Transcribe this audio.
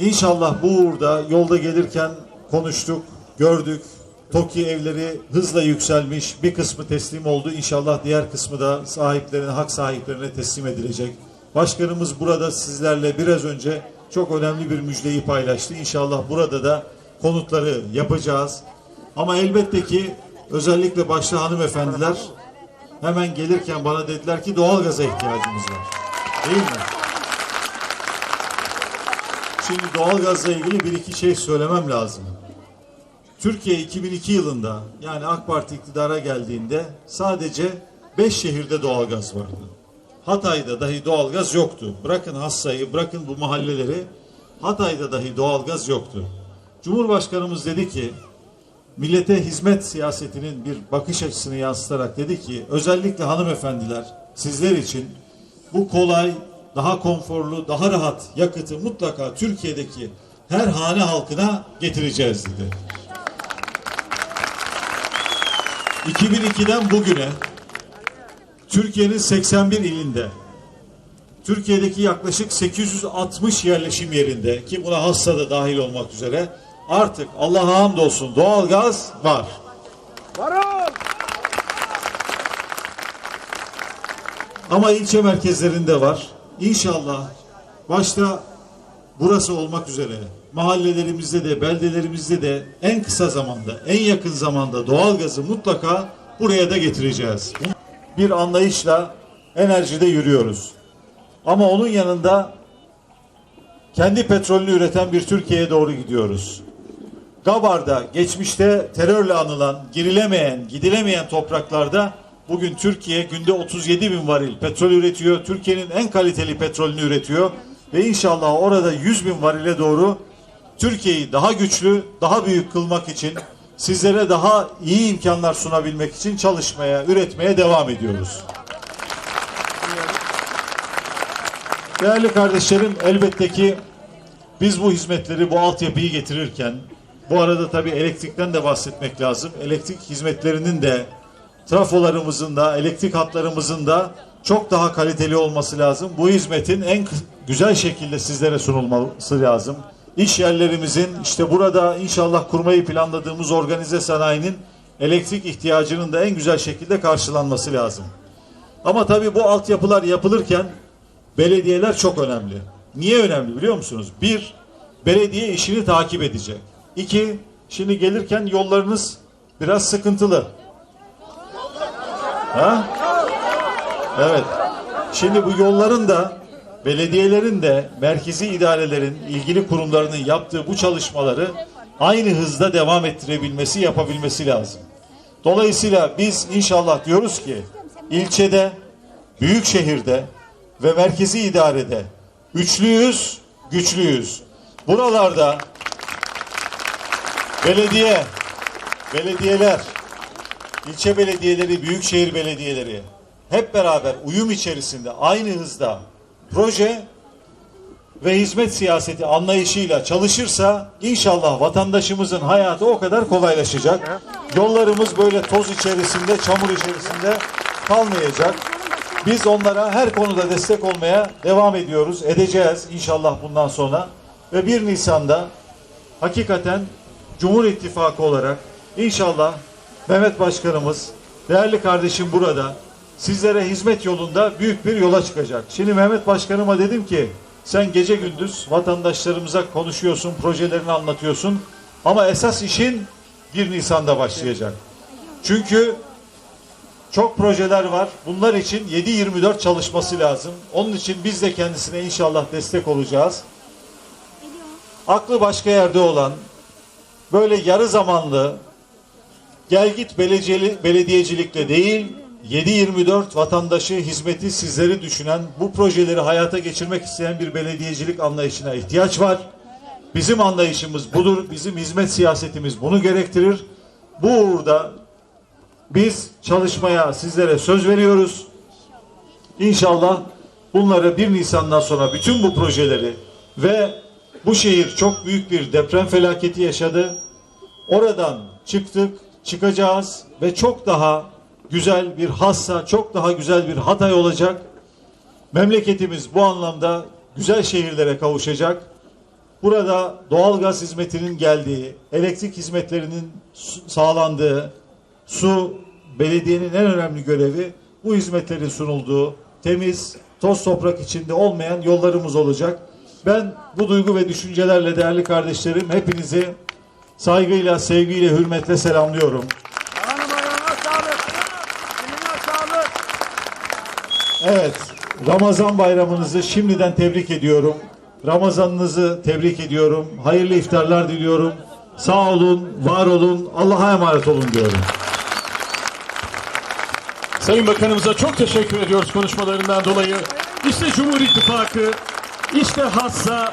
İnşallah bu uğurda yolda gelirken konuştuk, gördük. TOKİ evleri hızla yükselmiş. Bir kısmı teslim oldu. İnşallah diğer kısmı da sahiplerine, hak sahiplerine teslim edilecek. Başkanımız burada sizlerle biraz önce çok önemli bir müjdeyi paylaştı. İnşallah burada da konutları yapacağız. Ama elbette ki özellikle başta hanımefendiler hemen gelirken bana dediler ki doğalgaza ihtiyacımız var. Değil mi? Şimdi doğalgazla ilgili bir iki şey söylemem lazım. Türkiye 2002 yılında yani AK Parti iktidara geldiğinde sadece 5 şehirde doğalgaz vardı. Hatay'da dahi doğalgaz yoktu. Bırakın Hassa'yı, bırakın bu mahalleleri. Hatay'da dahi doğalgaz yoktu. Cumhurbaşkanımız dedi ki millete hizmet siyasetinin bir bakış açısını yansıtarak dedi ki özellikle hanımefendiler sizler için bu kolay, daha konforlu, daha rahat yakıtı mutlaka Türkiye'deki her hane halkına getireceğiz dedi. 2002'den bugüne Türkiye'nin 81 ilinde Türkiye'deki yaklaşık 860 yerleşim yerinde ki buna hassa da dahil olmak üzere artık Allah'a hamdolsun doğalgaz var. Varol! Ama ilçe merkezlerinde var. İnşallah başta burası olmak üzere mahallelerimizde de beldelerimizde de en kısa zamanda en yakın zamanda doğalgazı mutlaka buraya da getireceğiz. Bir anlayışla enerjide yürüyoruz. Ama onun yanında kendi petrolünü üreten bir Türkiye'ye doğru gidiyoruz. Gabar'da geçmişte terörle anılan, girilemeyen, gidilemeyen topraklarda bugün Türkiye günde 37 bin varil petrol üretiyor. Türkiye'nin en kaliteli petrolünü üretiyor. Ve inşallah orada 100 bin varile doğru Türkiye'yi daha güçlü, daha büyük kılmak için sizlere daha iyi imkanlar sunabilmek için çalışmaya, üretmeye devam ediyoruz. Değerli kardeşlerim elbette ki biz bu hizmetleri, bu altyapıyı getirirken bu arada tabii elektrikten de bahsetmek lazım. Elektrik hizmetlerinin de trafolarımızın da, elektrik hatlarımızın da çok daha kaliteli olması lazım. Bu hizmetin en güzel şekilde sizlere sunulması lazım. İş yerlerimizin işte burada inşallah kurmayı planladığımız organize sanayinin elektrik ihtiyacının da en güzel şekilde karşılanması lazım. Ama tabii bu altyapılar yapılırken belediyeler çok önemli. Niye önemli biliyor musunuz? Bir, belediye işini takip edecek. İki, şimdi gelirken yollarınız biraz sıkıntılı. Ha? Evet. Şimdi bu yolların da belediyelerin de merkezi idarelerin ilgili kurumlarının yaptığı bu çalışmaları aynı hızda devam ettirebilmesi, yapabilmesi lazım. Dolayısıyla biz inşallah diyoruz ki ilçede, büyük şehirde ve merkezi idarede üçlüyüz, güçlüyüz. Buralarda belediye, belediyeler, ilçe belediyeleri, büyükşehir belediyeleri hep beraber uyum içerisinde aynı hızda proje ve hizmet siyaseti anlayışıyla çalışırsa inşallah vatandaşımızın hayatı o kadar kolaylaşacak. Yollarımız böyle toz içerisinde, çamur içerisinde kalmayacak. Biz onlara her konuda destek olmaya devam ediyoruz. Edeceğiz inşallah bundan sonra. Ve 1 Nisan'da hakikaten Cumhur İttifakı olarak inşallah Mehmet Başkanımız, değerli kardeşim burada sizlere hizmet yolunda büyük bir yola çıkacak. Şimdi Mehmet Başkanıma dedim ki sen gece gündüz vatandaşlarımıza konuşuyorsun, projelerini anlatıyorsun ama esas işin 1 Nisan'da başlayacak. Çünkü çok projeler var. Bunlar için 7-24 çalışması lazım. Onun için biz de kendisine inşallah destek olacağız. Aklı başka yerde olan, böyle yarı zamanlı, gel git belediyeli- belediyecilikle değil, 7-24 vatandaşı, hizmeti sizleri düşünen, bu projeleri hayata geçirmek isteyen bir belediyecilik anlayışına ihtiyaç var. Bizim anlayışımız budur, bizim hizmet siyasetimiz bunu gerektirir. Bu uğurda biz çalışmaya sizlere söz veriyoruz. İnşallah bunları 1 Nisan'dan sonra bütün bu projeleri ve bu şehir çok büyük bir deprem felaketi yaşadı. Oradan çıktık, çıkacağız ve çok daha güzel bir hassa, çok daha güzel bir Hatay olacak. Memleketimiz bu anlamda güzel şehirlere kavuşacak. burada doğalgaz hizmetinin geldiği, elektrik hizmetlerinin sağlandığı, su belediyenin en önemli görevi bu hizmetlerin sunulduğu, temiz, toz toprak içinde olmayan yollarımız olacak. Ben bu duygu ve düşüncelerle değerli kardeşlerim hepinizi saygıyla, sevgiyle, hürmetle selamlıyorum. Evet, Ramazan bayramınızı şimdiden tebrik ediyorum. Ramazanınızı tebrik ediyorum. Hayırlı iftarlar diliyorum. Sağ olun, var olun, Allah'a emanet olun diyorum. Sayın Bakanımıza çok teşekkür ediyoruz konuşmalarından dolayı. İşte Cumhur İttifakı, işte hassa,